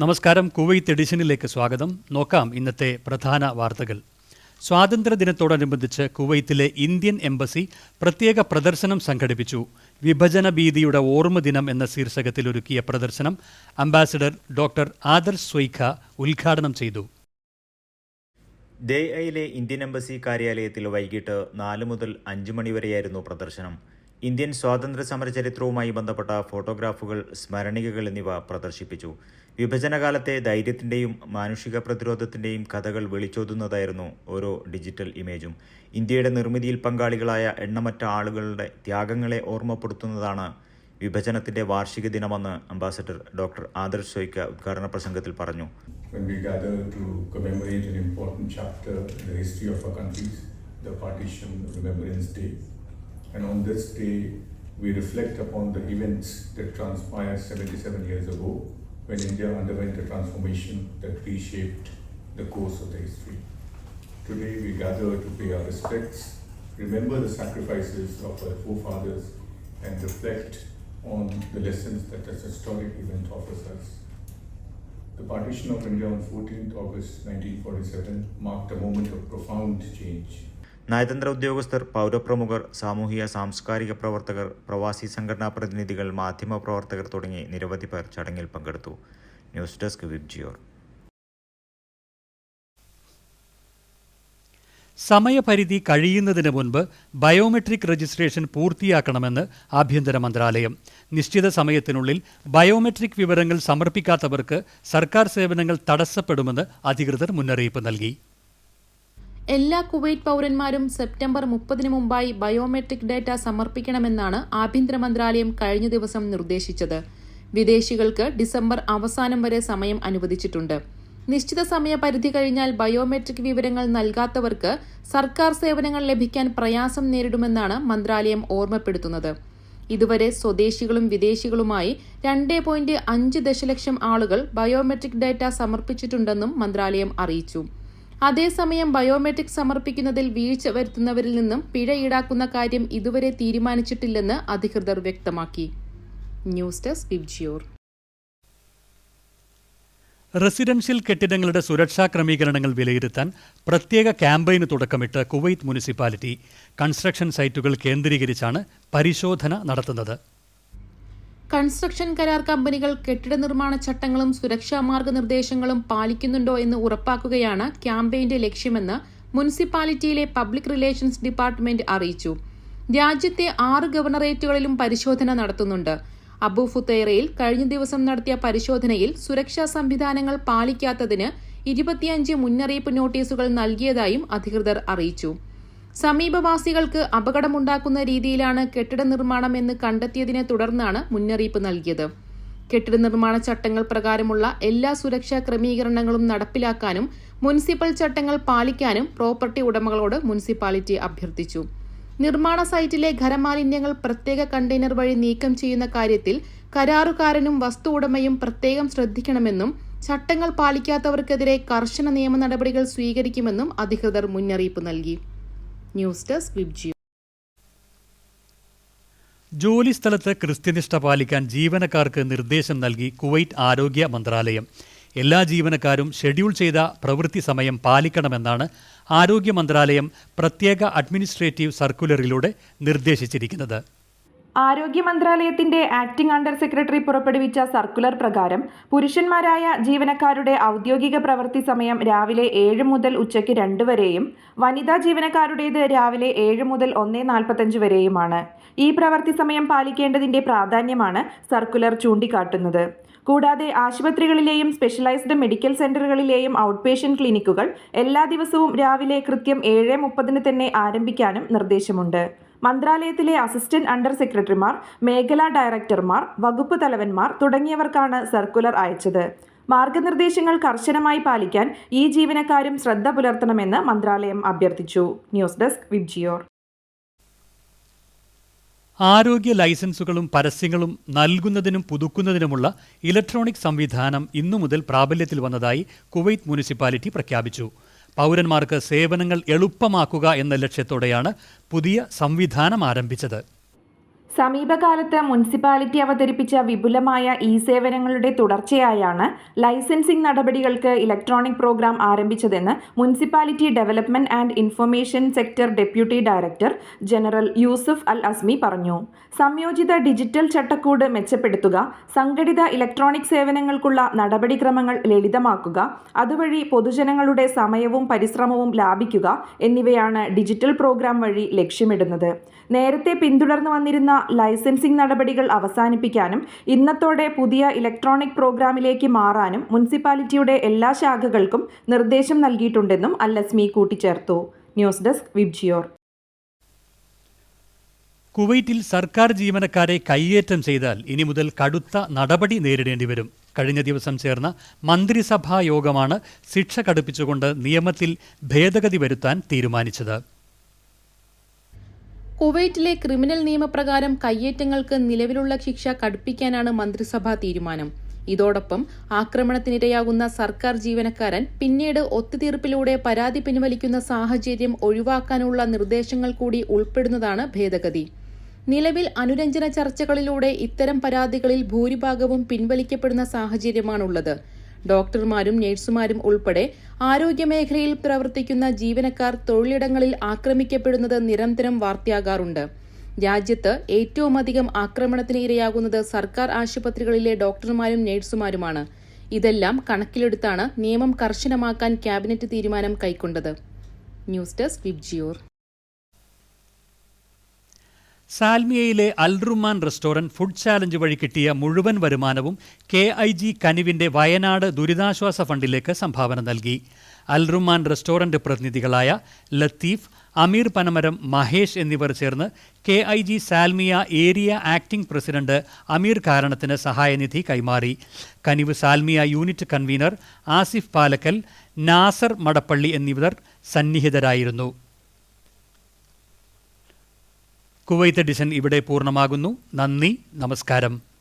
നമസ്കാരം കുവൈത്ത് എഡിഷനിലേക്ക് സ്വാഗതം. നോക്കാം ഇന്നത്തെ പ്രധാന വാർത്തകൾ. സ്വാതന്ത്ര്യദിനത്തോടനുബന്ധിച്ച് കുവൈത്തിലെ ഇന്ത്യൻ എംബസി പ്രത്യേക പ്രദർശനം സംഘടിപ്പിച്ചു. വിഭജന ഭീതിയുടെ ഓർമ്മ ദിനം എന്ന ശീർഷകത്തിൽ ഒരുക്കിയ പ്രദർശനം അംബാസിഡർ ഡോക്ടർ ആദർശ് സ്വൈഖ ഉദ്ഘാടനം ചെയ്തു. ഐയിലെ ഇന്ത്യൻ എംബസി കാര്യാലയത്തിൽ വൈകിട്ട് നാല് മുതൽ അഞ്ച് മണിവരെയായിരുന്നു പ്രദർശനം. ഇന്ത്യൻ സ്വാതന്ത്ര്യ സമര ചരിത്രവുമായി ബന്ധപ്പെട്ട ഫോട്ടോഗ്രാഫുകൾ സ്മരണികകൾ എന്നിവ പ്രദർശിപ്പിച്ചു വിഭജനകാലത്തെ ധൈര്യത്തിന്റെയും മാനുഷിക പ്രതിരോധത്തിന്റെയും കഥകൾ വിളിച്ചോതുന്നതായിരുന്നു ഓരോ ഡിജിറ്റൽ ഇമേജും ഇന്ത്യയുടെ നിർമ്മിതിയിൽ പങ്കാളികളായ എണ്ണമറ്റ ആളുകളുടെ ത്യാഗങ്ങളെ ഓർമ്മപ്പെടുത്തുന്നതാണ് വിഭജനത്തിന്റെ വാർഷിക ദിനമെന്ന് അംബാസഡർ ഡോക്ടർ ആദർശ് സോയ്ക്ക ഉദ്ഘാടന പ്രസംഗത്തിൽ പറഞ്ഞു when gather to commemorate an important chapter in the history of our the Partition Remembrance Day. And on this day, we reflect upon the events that transpired 77 years ago when India underwent a transformation that reshaped the course of the history. Today, we gather to pay our respects, remember the sacrifices of our forefathers, and reflect on the lessons that this historic event offers us. The partition of India on 14th August 1947 marked a moment of profound change. നയതന്ത്ര ഉദ്യോഗസ്ഥർ പൗരപ്രമുഖർ സാമൂഹിക സാംസ്കാരിക പ്രവർത്തകർ പ്രവാസി സംഘടനാ പ്രതിനിധികൾ മാധ്യമ പ്രവർത്തകർ തുടങ്ങി നിരവധി പേർ ചടങ്ങിൽ പങ്കെടുത്തു. ന്യൂസ് ഡെസ്ക് വിബ്ജിയോർ സമയപരിധി കഴിയുന്നതിന് മുൻപ് ബയോമെട്രിക് രജിസ്ട്രേഷൻ പൂർത്തിയാക്കണമെന്ന് ആഭ്യന്തര മന്ത്രാലയം. നിശ്ചിത സമയത്തിനുള്ളിൽ ബയോമെട്രിക് വിവരങ്ങൾ സമർപ്പിക്കാത്തവർക്ക് സർക്കാർ സേവനങ്ങൾ തടസ്സപ്പെടുമെന്ന് അധികൃതർ മുന്നറിയിപ്പ് നൽകി. എല്ലാ കുവൈറ്റ് പൗരന്മാരും സെപ്റ്റംബർ മുപ്പതിന് മുമ്പായി ബയോമെട്രിക് ഡാറ്റ സമർപ്പിക്കണമെന്നാണ് ആഭ്യന്തര മന്ത്രാലയം കഴിഞ്ഞ ദിവസം നിർദ്ദേശിച്ചത്. വിദേശികൾക്ക് ഡിസംബർ അവസാനം വരെ സമയം അനുവദിച്ചിട്ടുണ്ട്. നിശ്ചിത സമയപരിധി കഴിഞ്ഞാൽ ബയോമെട്രിക് വിവരങ്ങൾ നൽകാത്തവർക്ക് സർക്കാർ സേവനങ്ങൾ ലഭിക്കാൻ പ്രയാസം നേരിടുമെന്നാണ് മന്ത്രാലയം ഓർമ്മപ്പെടുത്തുന്നത്. ഇതുവരെ സ്വദേശികളും വിദേശികളുമായി രണ്ട് പോയിന്റ് അഞ്ച് ദശലക്ഷം ആളുകൾ ബയോമെട്രിക് ഡാറ്റ സമർപ്പിച്ചിട്ടുണ്ടെന്നും മന്ത്രാലയം അറിയിച്ചു. അതേസമയം ബയോമെട്രിക് സമർപ്പിക്കുന്നതിൽ വീഴ്ച വരുത്തുന്നവരിൽ നിന്നും പിഴ ഈടാക്കുന്ന കാര്യം ഇതുവരെ തീരുമാനിച്ചിട്ടില്ലെന്ന് അധികൃതർ വ്യക്തമാക്കി. ന്യൂസ് ഡെസ്ക് വിബ്ജിയോർ റെസിഡൻഷ്യൽ കെട്ടിടങ്ങളുടെ സുരക്ഷാ ക്രമീകരണങ്ങൾ വിലയിരുത്താൻ പ്രത്യേക ക്യാമ്പയിന് തുടക്കമിട്ട് കുവൈത്ത് മുനിസിപ്പാലിറ്റി കൺസ്ട്രക്ഷൻ സൈറ്റുകൾ കേന്ദ്രീകരിച്ചാണ് പരിശോധന നടത്തുന്നത്. കൺസ്ട്രക്ഷൻ കരാർ കമ്പനികൾ കെട്ടിട നിർമ്മാണ ചട്ടങ്ങളും സുരക്ഷാ മാർഗനിർദ്ദേശങ്ങളും പാലിക്കുന്നുണ്ടോ എന്ന് ഉറപ്പാക്കുകയാണ് ക്യാമ്പയിന്റെ ലക്ഷ്യമെന്ന് മുനിസിപ്പാലിറ്റിയിലെ പബ്ലിക് റിലേഷൻസ് ഡിപ്പാർട്ട്മെന്റ് അറിയിച്ചു. രാജ്യത്തെ ആറ് ഗവർണറേറ്റുകളിലും പരിശോധന നടത്തുന്നുണ്ട്. അബു ഫുത്തൈറയിൽ കഴിഞ്ഞ ദിവസം നടത്തിയ പരിശോധനയിൽ സുരക്ഷാ സംവിധാനങ്ങൾ പാലിക്കാത്തതിന് ഇരുപത്തിയഞ്ച് മുന്നറിയിപ്പ് നോട്ടീസുകൾ നൽകിയതായും അധികൃതർ അറിയിച്ചു. സമീപവാസികൾക്ക് അപകടമുണ്ടാക്കുന്ന രീതിയിലാണ് കെട്ടിട നിർമ്മാണം എന്ന് കണ്ടെത്തിയതിനെ തുടർന്നാണ് മുന്നറിയിപ്പ് നൽകിയത്. കെട്ടിട നിർമ്മാണ ചട്ടങ്ങൾ പ്രകാരമുള്ള എല്ലാ സുരക്ഷാ ക്രമീകരണങ്ങളും നടപ്പിലാക്കാനും മുനിസിപ്പൽ ചട്ടങ്ങൾ പാലിക്കാനും പ്രോപ്പർട്ടി ഉടമകളോട് മുനിസിപ്പാലിറ്റി അഭ്യർത്ഥിച്ചു. നിർമ്മാണ സൈറ്റിലെ ഖരമാലിന്യങ്ങൾ പ്രത്യേക കണ്ടെയ്നർ വഴി നീക്കം ചെയ്യുന്ന കാര്യത്തിൽ കരാറുകാരനും വസ്തു ഉടമയും പ്രത്യേകം ശ്രദ്ധിക്കണമെന്നും ചട്ടങ്ങൾ പാലിക്കാത്തവർക്കെതിരെ കർശന നിയമ നടപടികൾ സ്വീകരിക്കുമെന്നും അധികൃതർ മുന്നറിയിപ്പ് നൽകി. ന്യൂസ് ഡെസ്ക് വിബ്ജിയോ ജോലിസ്ഥലത്ത് കൃത്യനിഷ്ഠ പാലിക്കാൻ ജീവനക്കാർക്ക് നിർദ്ദേശം നൽകി കുവൈറ്റ് ആരോഗ്യ മന്ത്രാലയം. എല്ലാ ജീവനക്കാരും ഷെഡ്യൂൾ ചെയ്ത പ്രവൃത്തി സമയം പാലിക്കണമെന്നാണ് ആരോഗ്യ മന്ത്രാലയം പ്രത്യേക അഡ്മിനിസ്ട്രേറ്റീവ് സർക്കുലറിലൂടെ നിർദ്ദേശിച്ചിരിക്കുന്നത്. ആരോഗ്യ മന്ത്രാലയത്തിന്റെ ആക്ടിംഗ് അണ്ടർ സെക്രട്ടറി പുറപ്പെടുവിച്ച സർക്കുലർ പ്രകാരം പുരുഷന്മാരായ ജീവനക്കാരുടെ ഔദ്യോഗിക പ്രവൃത്തി സമയം രാവിലെ ഏഴ് മുതൽ ഉച്ചയ്ക്ക് രണ്ട് വരെയും വനിതാ ജീവനക്കാരുടേത് രാവിലെ ഏഴ് മുതൽ ഒന്ന് നാൽപ്പത്തഞ്ച് വരെയുമാണ്. ഈ പ്രവൃത്തി സമയം പാലിക്കേണ്ടതിന്റെ പ്രാധാന്യമാണ് സർക്കുലർ ചൂണ്ടിക്കാട്ടുന്നത്. കൂടാതെ ആശുപത്രികളിലെയും സ്പെഷ്യലൈസ്ഡ് മെഡിക്കൽ സെന്ററുകളിലെയും ഔട്ട് പേഷ്യന്റ് ക്ലിനിക്കുകൾ എല്ലാ ദിവസവും രാവിലെ കൃത്യം ഏഴ് മുപ്പതിന് തന്നെ ആരംഭിക്കാനും നിർദ്ദേശമുണ്ട്. മന്ത്രാലയത്തിലെ അസിസ്റ്റന്റ് അണ്ടർ സെക്രട്ടറിമാർ മേഖലാ ഡയറക്ടർമാർ വകുപ്പ് തലവന്മാർ തുടങ്ങിയവർക്കാണ് സർക്കുലർ അയച്ചത്. മാർഗനിർദ്ദേശങ്ങൾ കർശനമായി പാലിക്കാൻ ഈ ജീവനക്കാരും ശ്രദ്ധ പുലർത്തണമെന്ന് മന്ത്രാലയം അഭ്യർത്ഥിച്ചു. ന്യൂസ് ഡെസ്ക് വിബ്ജിയോർ ആരോഗ്യ ലൈസൻസുകളും പരസ്യങ്ങളും നൽകുന്നതിനും പുതുക്കുന്നതിനുമുള്ള ഇലക്ട്രോണിക് സംവിധാനം ഇന്നു മുതൽ പ്രാബല്യത്തിൽ വന്നതായി കുവൈത്ത് മുനിസിപ്പാലിറ്റി പ്രഖ്യാപിച്ചു. പൗരന്മാർക്ക് സേവനങ്ങൾ എളുപ്പമാക്കുക എന്ന ലക്ഷ്യത്തോടെയാണ് പുതിയ സംവിധാനം ആരംഭിച്ചത്. സമീപകാലത്ത് മുനിസിപ്പാലിറ്റി അവതരിപ്പിച്ച വിപുലമായ ഇ സേവനങ്ങളുടെ തുടർച്ചയായാണ് ലൈസൻസിംഗ് നടപടികൾക്ക് electronic programme ആരംഭിച്ചതെന്ന് municipality development and information sector deputy director general Yousef Al Asmi പറഞ്ഞു. സംയോജിത ഡിജിറ്റൽ ചട്ടക്കൂട് മെച്ചപ്പെടുത്തുക സംഘടിത ഇലക്ട്രോണിക് സേവനങ്ങൾക്കുള്ള നടപടിക്രമങ്ങൾ ലളിതമാക്കുക അതുവഴി പൊതുജനങ്ങളുടെ സമയവും പരിശ്രമവും ലാഭിക്കുക എന്നിവയാണ് ഡിജിറ്റൽ പ്രോഗ്രാം വഴി ലക്ഷ്യമിടുന്നത്. നേരത്തെ പിന്തുടർന്നു വന്നിരുന്ന ലൈസൻസിംഗ് നടപടികൾ അവസാനിപ്പിക്കാനും ഇന്നത്തോടെ പുതിയ ഇലക്ട്രോണിക് പ്രോഗ്രാമിലേക്ക് മാറാനും മുനിസിപ്പാലിറ്റിയുടെ എല്ലാ ശാഖകൾക്കും നിർദ്ദേശം നൽകിയിട്ടുണ്ടെന്നും അല്ലസ്മി കൂട്ടിച്ചേർത്തു. ന്യൂസ് ഡെസ്ക് വിബ്ജിയോർ കുവൈറ്റിൽ സർക്കാർ ജീവനക്കാരെ കയ്യേറ്റം ചെയ്താൽ ഇനി മുതൽ കടുത്ത നടപടി നേരിടേണ്ടി വരും. കഴിഞ്ഞ ദിവസം ചേർന്ന മന്ത്രിസഭാ യോഗമാണ് ശിക്ഷ കടുപ്പിച്ചുകൊണ്ട് നിയമത്തിൽ ഭേദഗതി വരുത്താൻ തീരുമാനിച്ചത്. കുവൈറ്റിലെ ക്രിമിനൽ നിയമപ്രകാരം കയ്യേറ്റങ്ങൾക്ക് നിലവിലുള്ള ശിക്ഷ കടുപ്പിക്കാനാണ് മന്ത്രിസഭാ തീരുമാനം. ഇതോടൊപ്പം ആക്രമണത്തിനിരയാകുന്ന സർക്കാർ ജീവനക്കാരൻ പിന്നീട് ഒത്തുതീർപ്പിലൂടെ പരാതി പിൻവലിക്കുന്ന സാഹചര്യം ഒഴിവാക്കാനുള്ള നിർദ്ദേശങ്ങൾ കൂടി ഉൾപ്പെടുന്നതാണ് ഭേദഗതി. നിലവിൽ അനുരഞ്ജന ചർച്ചകളിലൂടെ ഇത്തരം പരാതികളിൽ ഭൂരിഭാഗവും പിൻവലിക്കപ്പെടുന്ന സാഹചര്യമാണുള്ളത്. ഡോക്ടർമാരും നഴ്സുമാരും ഉൾപ്പെടെ ആരോഗ്യമേഖലയിൽ പ്രവർത്തിക്കുന്ന ജീവനക്കാർ തൊഴിലിടങ്ങളിൽ ആക്രമിക്കപ്പെടുന്നത് നിരന്തരം വാർത്തയാകാറുണ്ട്. രാജ്യത്ത് ഏറ്റവുമധികം ആക്രമണത്തിന് ഇരയാകുന്നത് സർക്കാർ ആശുപത്രികളിലെ ഡോക്ടർമാരും നഴ്സുമാരുമാണ്. ഇതെല്ലാം കണക്കിലെടുത്താണ് നിയമം കർശനമാക്കാൻ ക്യാബിനറ്റ് തീരുമാനം കൈക്കൊണ്ടത്. News desk Vibgyor. സാൽമിയയിലെ Al Rumman restaurant food challenge വഴി കിട്ടിയ മുഴുവൻ വരുമാനവും കെ ഐ ജി കനിവിന്റെ വയനാട് ദുരിതാശ്വാസ ഫണ്ടിലേക്ക് സംഭാവന നൽകി. അൽറുമാൻ റെസ്റ്റോറന്റ് പ്രതിനിധികളായ ലത്തീഫ് അമീർ പനമരം മഹേഷ് എന്നിവർ ചേർന്ന് K I G Salmiya area acting president Ameer കാരണത്തിന് സഹായനിധി കൈമാറി. Kanivu Salmiya unit convener Asif Palakkal Nasar Madappally എന്നിവർ സന്നിഹിതരായിരുന്നു. കുവൈത്ത് എഡിഷൻ ഇവിടെ പൂർണമാകുന്നു. നന്ദി നമസ്കാരം.